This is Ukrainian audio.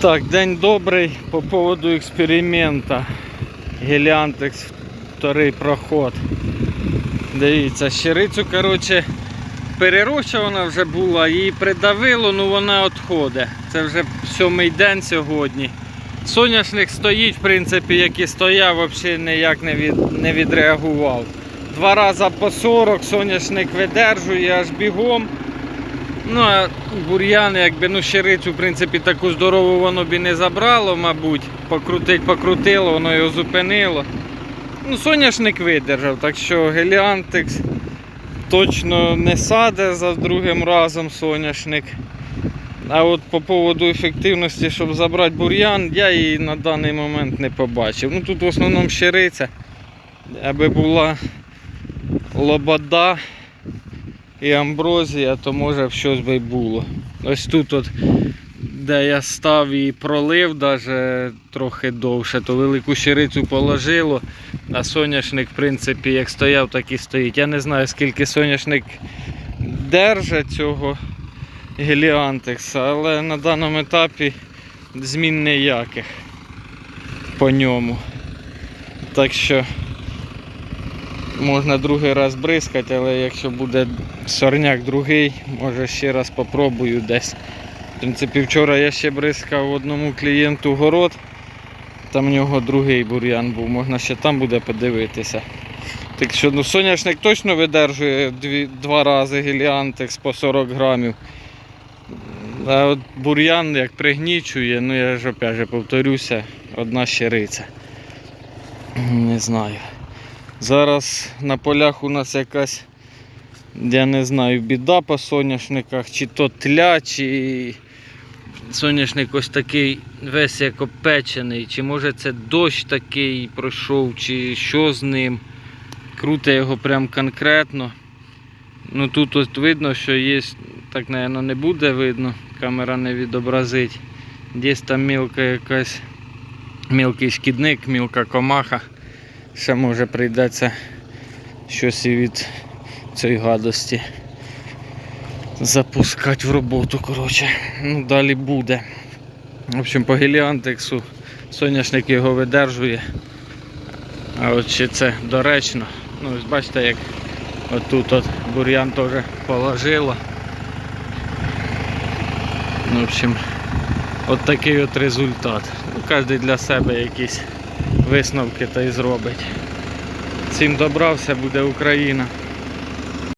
Так, день добрий по поводу експеримента. Геліантекс вторий проход. Дивіться, щирицю, коротше, перерощувана вже була, її придавило, ну вона відходить. Це вже сьомий день сьогодні. Соняшник стоїть, в принципі, як і стояв, взагалі ніяк не, від, не відреагував. Два рази по 40 соняшник видержує аж бігом. Ну, а бур'ян, якби ну щирицю, в принципі, таку здорову воно б і не забрало, мабуть. Покрутить, покрутило, воно його зупинило. Ну, соняшник видержав, так що геліантекс точно не саде за другим разом соняшник. А от по поводу ефективності, щоб забрати бур'ян, я її на даний момент не побачив. Ну тут в основному щириця, аби була лобода і амброзія, то може б щось би було. Ось тут, от, де я став і пролив даже трохи довше, то велику щирицю положило, а соняшник, в принципі, як стояв, так і стоїть. Я не знаю, скільки соняшник держить цього геліантекса, але на даному етапі змін ніяких по ньому. Так що можна другий раз бризкати, але якщо буде сорняк другий, може ще раз попробую десь. В принципі, вчора я ще бризкав одному клієнту город, там в нього другий бур'ян був, можна ще там буде подивитися. Так що ну, соняшник точно видержує дві, два рази геліантекс по 40 грамів. А от бур'ян як пригнічує, ну я ж опять же повторюся, одна щириця. Не знаю. Зараз на полях у нас якась, я не знаю, біда по соняшниках, чи то тля, чи соняшник ось такий весь як опечений, чи може це дощ такий пройшов, чи що з ним. Круте його прям конкретно. Ну тут от видно, що є, так, мабуть, не буде видно, камера не відобразить. Десь там мілка якась, мілкий шкідник, мілка комаха. Ще може прийдеться щось і від цієї гадості запускати в роботу. коротше. Ну, далі буде. В общем, по геліантексу соняшник його видержує. А от чи це доречно. Ну, ось бачите, як отут от бур'ян теж положило. Ну, в общем, от такий от результат. Ну, кожен для себе якісь висновки та й зробить. Всім добра, все буде Україна.